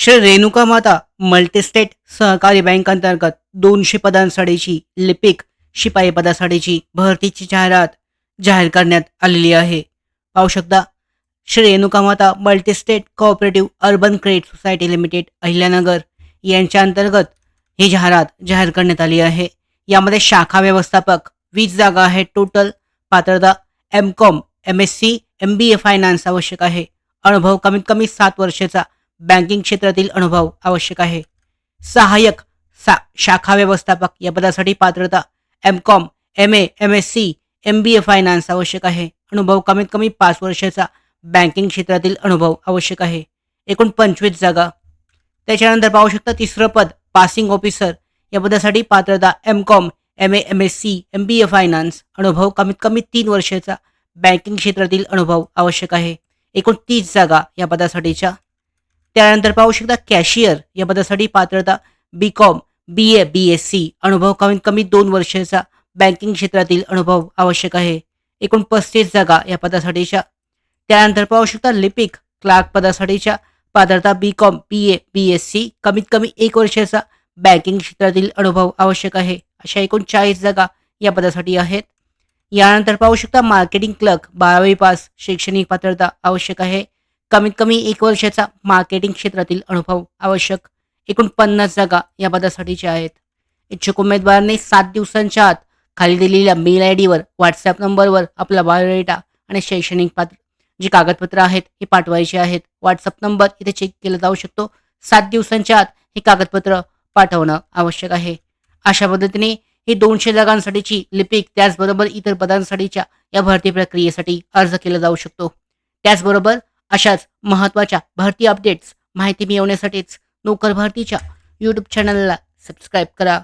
श्री रेणुका माता मल्टीस्टेट सहकारी बँक अंतर्गत दोनशे पदांसाठीची लिपिक शिपाई पदासाठीची भरतीची जाहिरात जाहीर करण्यात आलेली आहे. पाहू शकता Shri Renuka Mata multistate cooperative urban credit society limited Ahilyanagar यांच्या अंतर्गत ही जाहिरात जाहीर करण्यात आली आहे. यामध्ये शाखा व्यवस्थापक वीस जागा आहेत. टोटल पात्रता M com M S C M B A finance आवश्यक आहे. अनुभव कमीत कमी सात वर्षाचा बँकिंग क्षेत्रातील अनुभव आवश्यक आहे. सहाय्यक सा शाखा व्यवस्थापक या पदासाठी पात्रता M com M A M S C M B A finance आवश्यक आहे. अनुभव कमीत कमी पाच वर्षाचा बँकिंग क्षेत्रातील अनुभव आवश्यक आहे. एकूण पंचवीस जागा. त्याच्यानंतर पाहू शकता तिसरं पद पासिंग ऑफिसर या पदासाठी पात्रता M com M A M S C M B A finance अनुभव कमीत कमी तीन वर्षाचा बँकिंग क्षेत्रातील अनुभव आवश्यक आहे. एकूण तीस जागा या पदासाठीच्या त्यानंतर पाहू शकता कॅशियर या पदासाठी पात्रता B com B A B S C अनुभव कमीत कमी दोन वर्षाचा बँकिंग क्षेत्रातील अनुभव आवश्यक आहे. एकूण पस्तीस जागा या पदासाठीच्या. त्यानंतर पाहू शकता लिपिक क्लार्क पदासाठीच्या पात्रता B com B A B S C कमीत कमी एक वर्षाचा बँकिंग क्षेत्रातील अनुभव आवश्यक आहे. अशा एकूण चाळीस जागा या पदासाठी आहेत. यानंतर पाहू शकता मार्केटिंग क्लर्क बारावी पास शैक्षणिक पात्रता आवश्यक आहे. कमीत कमी एक वर्षाचा मार्केटिंग क्षेत्रातील अनुभव आवश्यक. एकूण पन्नास जागा या पदासाठीच्या आहेत. इच्छुक उमेदवारांनी सात दिवसांच्या आत खाली दिलेल्या मेल आय डीवर व्हॉट्सॲप नंबरवर आपला बायोडेटा आणि शैक्षणिक पात्र जी कागदपत्रं आहेत हे पाठवायचे आहेत. व्हॉट्सअप नंबर इथे चेक केला जाऊ शकतो. सात दिवसांच्या आत हे कागदपत्र पाठवणं आवश्यक आहे. अशा पद्धतीने ही दोनशे जागांसाठीची लिपिक त्याचबरोबर इतर पदांसाठीच्या या भरती प्रक्रियेसाठी अर्ज केला जाऊ शकतो. त्याचबरोबर अशाच महत्त्वाच्या भरती अपडेट्स माहिती मिळवण्यासाठीच नोकर भरतीच्या यूट्यूब चॅनलला सबस्क्राईब करा.